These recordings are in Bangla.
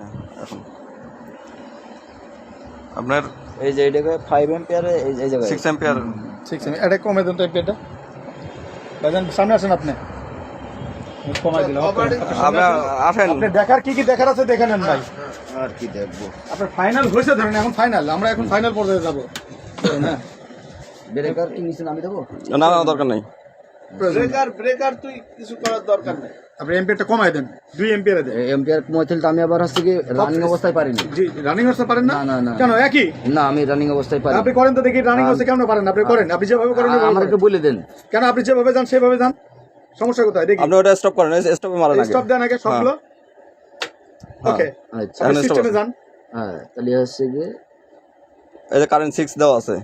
না আপনার এই যে এটাকে ফাইভ এম্পিয়ারে এই এই জায়গায়। সিক্স এম্পিয়ার ঠিক আছে এটা কমে দেন তো ভাইজান সামনে আসেন আপনি। কমাই দিলাম। আসেন। আপনি দেখার কি কি দেখার আছে দেখে নেন ভাই। আর কি দেখব। আপনার ফাইনাল হয়েছে ধরেন এখন ফাইনাল আমরা এখন ফাইনাল পর্যায়ে যাব। না ব্রেকার কি নিচে নামিয়ে দেবো? না না দরকার নেই। ব্রেকার ব্রেকার তুই কিছু করার দরকার নেই। আপনি এমপিটা কমাই দেন দুই এমপিয়ারে দেন। এম্পিয়ার কমাইছিল আমি আবার হচ্ছে কি রানিং অবস্থায় পারিনি। জি রানিং করতে পারেন না? না, না। কেন একই? না আমি রানিং অবস্থায় পারি আপনি করেন তো দেখি রানিং করতে কেন পারেন আপনি করেন আপনি যেভাবে করেন আমাকে বলে দেন। কেন আপনি যেভাবে যান সেভাবে যান। সমস্যা কোথায়? দেখি। আপনি ওটা স্টপ করেন স্টপে মারেন আগে। স্টপ দেন আগে সবগুলো ওকে আচ্ছা। সিস্টেমে যান। হ্যাঁ তাহলে হচ্ছে কি এই যে কারেন্ট সিক্স দেওয়া আছে।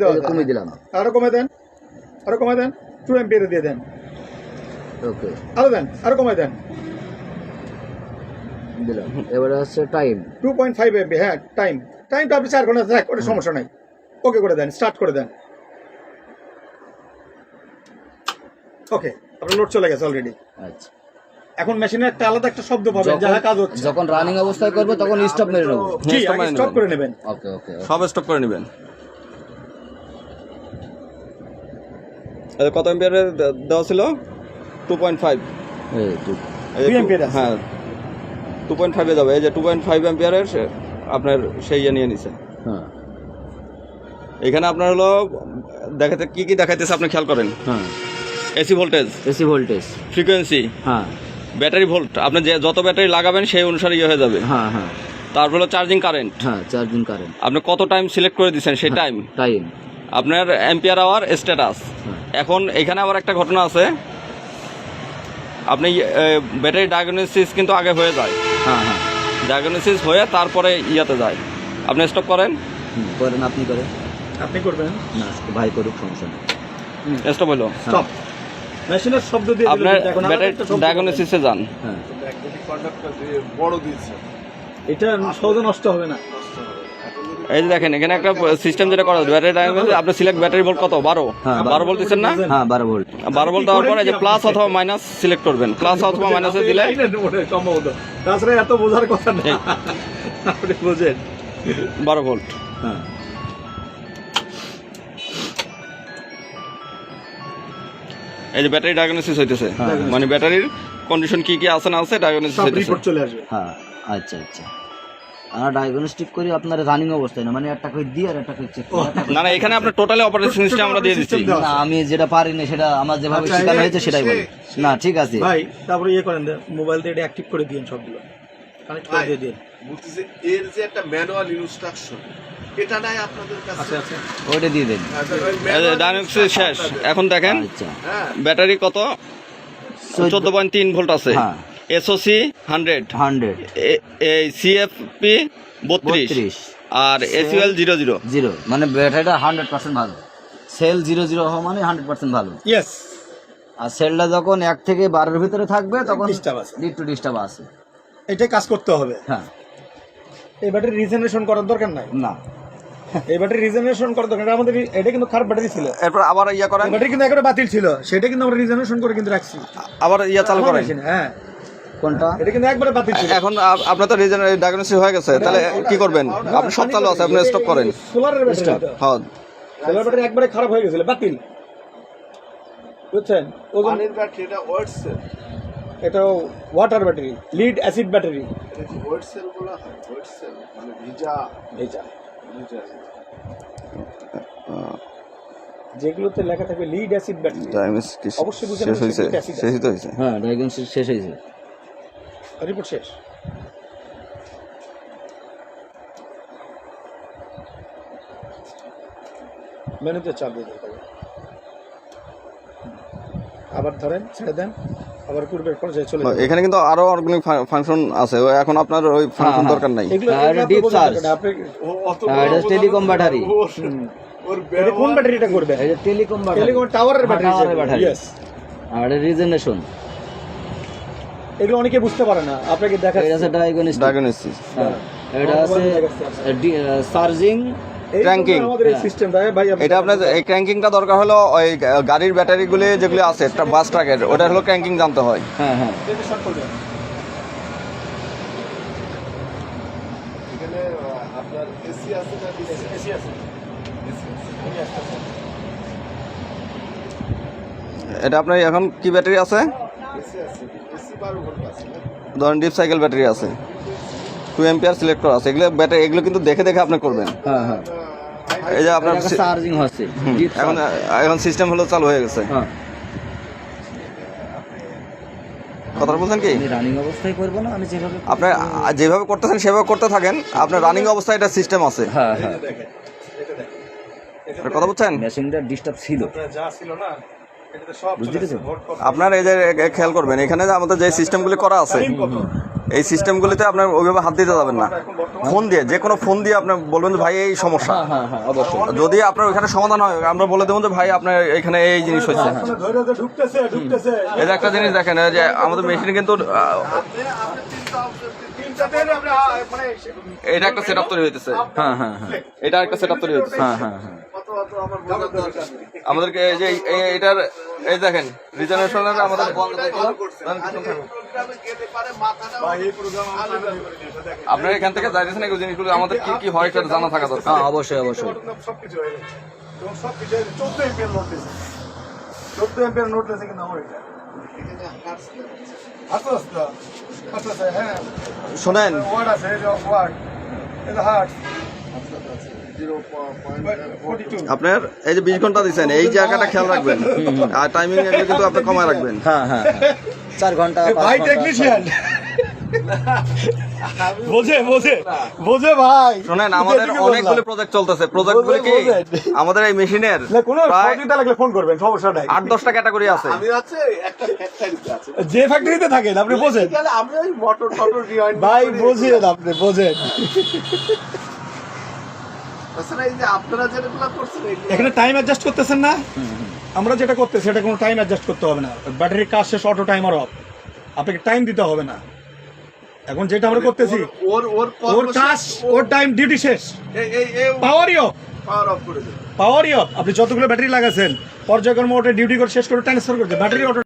দেওয়া এই যে আছে। কমিয়ে দিলাম। আরও কমে দেন আরও কমে দেন টু এমপিয়ারে দিয়ে দেন। ওকে আরও দেন আরও কমে দেন। দিলাম। এবারে হচ্ছে time two point five amp হ্যাঁ টাইম টাইমটা আপনি চার ঘণ্টা থাক কোনো সমস্যা নাই। ওকে করে দেন স্টার্ট করে দেন। ওকে আপনার লোড চলে গেছে অলরেডি আচ্ছা। এখন মেশিনের একটা আলাদা একটা শব্দ পাবেন যাহা কাজ হচ্ছে। যখন রানিং অবস্থায় করবে তখন স্টপ মেরে নেব জি মানে স্টপ করে নেবেন। ওকে ওকে সব স্টপ করে নেবেন। কত এম্পিয়ারে দেওয়া ছিল? Two point five. হ্যাঁ টু পয়েন্ট ফাইভে যাবে। এই যে টু পয়েন্ট ফাইভ এম্পিয়ারের আপনার সেই ইয়ে নিয়ে নিছে। হ্যাঁ। এখানে আপনার হলো দেখাতে কি কি দেখাইতেছে আপনি খেয়াল করেন? হ্যাঁ। AC voltage. AC voltage. Frequency হ্যাঁ। Battery volt. আপনি যে যত ব্যাটারি লাগাবেন সেই অনুসারে ইয়ে হয়ে যাবে। হ্যাঁ হ্যাঁ। তারপর হলো চার্জিং কারেন্ট হ্যাঁ চার্জিং কারেন্ট আপনি কত টাইম সিলেক্ট করে দিচ্ছেন সেই টাইম টাইম আপনার এম্পিয়ার আওয়ার স্ট্যাটাস হ্যাঁ। এখন এখানে আবার একটা ঘটনা আছে। আপনি ব্যাটারি ডায়াগনোসিস কিন্তু আগে হয়ে যায়। হ্যাঁ হ্যাঁ। ডায়াগনোসিস হয়ে তারপরে ইয়াতে যায়। আপনি স্টপ করেন? করেন আপনি করেন। আপনি করবেন? না ভাই করুক সমস্যা নেই। স্টপ হলো? স্টপ মেশিনের শব্দ দিয়ে আপনার এখন ব্যাটারি ডায়াগনোসিসে যান। হ্যাঁ। কন্ডাক্টর দিয়ে বড় দিয়েছে। এটা সহজে নষ্ট হবে না। এই যে দেখেন এখানে একটা সিস্টেম যেটা করা ব্যাটারি আপনি সিলেক্ট ব্যাটারি ভোল্ট কত? বারো? হ্যাঁ, বারো। বলতেছেন না? হ্যাঁ বারো ভোল্ট বারো ভোল্ট দেওয়ার পরে এই যে প্লাস অথবা মাইনাস সিলেক্ট করবেন। প্লাস অথবা মাইনাসে দিলে সম্ভবত। তাছাড়া এত বোঝার কথা না। আপনি বোঝেন। বারো ভোল্ট হ্যাঁ। এই যে ব্যাটারি ডায়াগনোসিস হইতেছে। হ্যাঁ। মানে ব্যাটারির কন্ডিশন কি কি আছে না আছে ডায়াগনোসিস হইতেছে। রিপোর্ট চলে আসবে। হ্যাঁ আচ্ছা আচ্ছা। আমরা ডায়াগনস্টিক করি আপনার রানিং অবস্থায় না মানে একটা করে দিই আর একটা করে চেক না না এখানে আপনার টোটালি অপারেশন সিস্টেম আমরা দিয়ে দিচ্ছি। না আমি যেটা পারি না সেটা আমার যেভাবে আচ্ছা, শেখানো হয়েছে সেটাই বলি। না ঠিক আছে। ভাই তারপরে ইয়ে করেন মোবাইল দিয়ে এটা অ্যাক্টিভ করে দিন সবগুলো। কানেক্ট করে দিয়ে দিন এর যে একটা ম্যানুয়াল ইনস্ট্রাকশন এটা নাই আপনাদের কাছে? আচ্ছা আচ্ছা ওইটা দিয়ে দেন। ডায়াগনোসিস শেষ। এখন দেখেন আচ্ছা। হ্যাঁ। ব্যাটারি কত? চোদ্দ। পয়েন্ট তিন ভোল্ট আছে। হ্যাঁ। এসওসি হান্ড্রেড হান্ড্রেড এই সিএফপি বত্রিশ। আর এসইউএল জিরো জিরো জিরো মানে ব্যাটারিটা হান্ড্রেড পার্সেন্ট ভালো। সেল জিরো জিরো হওয়া মানে হান্ড্রেড পার্সেন্ট ভালো। ইয়েস আর সেলটা যখন এক থেকে বারোর ভিতরে থাকবে তখন Disturb আছে। একটু ডিস্টার্ব আছে। এটাই কাজ করতে হবে। হ্যাঁ। এই ব্যাটারি রিজেনারেশন করার দরকার নাই? না। এই ব্যাটারি রিজেনারেশন করার দরকার এটা আমাদের এটা কিন্তু খারাপ ব্যাটারি ছিল। এরপর আবার ইয়া করেন। ব্যাটারি কিন্তু একেবারে বাতিল ছিল। সেটা কিন্তু আমরা রিজেনারেশন করে কিন্তু রাখছি। আবার ইয়া চালু করেন। হ্যাঁ। কোনটা? এখন আপনার তো ডায়াগনোসিস হয়ে গেছে তাহলে কি করবেন? আপনি সব চালু আছে আপনি স্টপ করেন। সোলারের ব্যাটারি হ্যাঁ। সোলার ব্যাটারি একবারে খারাপ হয়ে গেছিল বাতিল। বুঝছেন? পানির ব্যাটারি এটা ওয়েট এটা water battery lead acid battery এটা সেল বলা হয় ওয়েট সেল মানে ভিজা। এইটা ভিজা। যেগুলোতে লেখা থাকবে লিড অ্যাসিড ব্যাটারি অবশ্যই বুঝে শেষ হয়েছে acid হয়েছে হ্যাঁ ডায়াগনোসিস শেষ হয়েছে রিপোর্ট শেষ। মেনুতে চাপ দিয়ে দিতে হবে। আবার ধরেন ছেড়ে দেন আবার পূর্বের পর্যায়ে চলে এখানে কিন্তু আরও অর্গানিক ফাংশন আছে এখন আপনার ওই ফাংশন হ্যাঁ। দরকার নাই। হ্যাঁ, এটা টেলিকম ব্যাটারি কোন ব্যাটারিটা করবে? টেলিকম ব্যাটারি টেলিকম টাওয়ারের ব্যাটারি আর রিজেনারেশন এগুলো অনেকে বুঝতে পারে না আপনাকে দেখা এটা আছে ডায়াগনস্টিক ডায়াগনোসিস হ্যাঁ এটা আছে চার্জিং cranking। আমাদের এই সিস্টেম ভাই ভাই এটা আপনার এই ক্র্যাঙ্কিংটা দরকার হলো ওই গাড়ির ব্যাটারিগুলি যেগুলো আছে একটা বাস ট্রাকের ওটা হলো ক্র্যাঙ্কিং জানতে হয়। হ্যাঁ হ্যাঁ। আপনার এসি আছে না এসি আছে। এটা আপনার এখন কি ব্যাটারি আছে? এসি আছে। ধরেন ডিপ সাইকেল ব্যাটারি আছে। টু এম্পিয়ার সিলেক্টর আছে। এগুলো ব্যাটারি এগুলো কিন্তু দেখে দেখে আপনি করবেন। হ্যাঁ হ্যাঁ। এই যে আপনার চার্জিং হচ্ছে। এখন এখন সিস্টেম হলো চালু হয়ে গেছে। হ্যাঁ। কথা বলছেন কি? রানিং অবস্থায় করব না আমি যেভাবে আপনি যেভাবে করতেছেন সেভাবে করতে থাকেন। আপনার রানিং অবস্থায় এটা সিস্টেম আছে। হ্যাঁ হ্যাঁ। কথা বলছেন? মেশিনটা ডিস্টার্ব ছিল। যা ছিল না এটাতে সব বুঝতে আপনার এই যে খেয়াল করবেন এখানে যে আমাদের যে সিস্টেমগুলি করা আছে এই সিস্টেমগুলিতে আপনার ওইভাবে হাত দিতে যাবেন না। ফোন দিয়ে যে কোনো ফোন দিয়ে আপনি বলবেন যে ভাই এই সমস্যা। হ্যাঁ হ্যাঁ হ্যাঁ অবশ্যই। যদি আপনার ওইখানে সমাধান হয় আমরা বলে দেবো যে ভাই আপনার এখানে এই জিনিস হয়েছে। ধরে ধরে ঢুকতেছে ঢুকতেছে। এই যে একটা জিনিস দেখেন এই যে আমাদের মেশিন কিন্তু মানে এটা একটা সেট আপ তৈরি হইতেছে। হ্যাঁ হ্যাঁ হ্যাঁ। এটা একটা সেট আপ তৈরি হইতেছে। হ্যাঁ হ্যাঁ। হ্যাঁ। আমাদেরকে এই যে এই- এটার এই দেখেন রিজনেশনের আমাদের এই এই। আপনার এখান থেকে যাইতেছেন এগুলো জিনিসগুলো আমাদের কি কি হয় সেটা জানা থাকা দরকার। হ্যাঁ অবশ্যই অবশ্যই। সবকিছু হয়ে গেছে সবকিছু চোদ্দ এমপিএর নোট দিয়েছে। চোদ্দ এমপিএর নোট দিয়েছে কিন্তু আমার এটা এখানে হার্টস দেখাচ্ছে। আস্তে আস্তে আস্তে আস্তে হ্যাঁ। শোনেন। ওয়ার্ড আছে এই ওয়ার্ড এই হার্ট আপনার এই যে বিশ ঘণ্টা দিচ্ছেন এই জায়গাটা খেয়াল রাখবেন আর টাইমিং কিন্তু আপনি কমায় রাখবেন হ্যাঁ হ্যাঁ। চার ঘণ্টা ভাই টেকনিশিয়ান ভাই আমাদের প্রজেক্টগুলো আমাদের এই মেশিনের ফোন করবেন সমস্যা আট দশটা ক্যাটাগরি আছে যে ফ্যাক্টরিতে থাকেন আপনি বোঝেন ভাই আপনি বোঝেন তাছাড়া এই যে আপনারা যেগুলো করছেন এগুলো এখানে টাইম অ্যাডজাস্ট করতেছেন না? আমরা যেটা সেটা কোনো টাইম অ্যাডজাস্ট করতে হবে না। ব্যাটারির কাজ শেষ অটো টাইমার অফ আপনাকে টাইম দিতে হবে না। এখন যেটা আমরা করতেছি ওর ওর ওর কাজ ওর টাইম ডিউটি শেষ। পাওয়ারই অফ পাওয়ার অফ করে পাওয়ারই অফ আপনি যতগুলো ব্যাটারি লাগাছেন পর্যায়ক্রমে ওটা ডিউটি করে শেষ করে ট্রান্সফার করতে ব্যাটারি অটো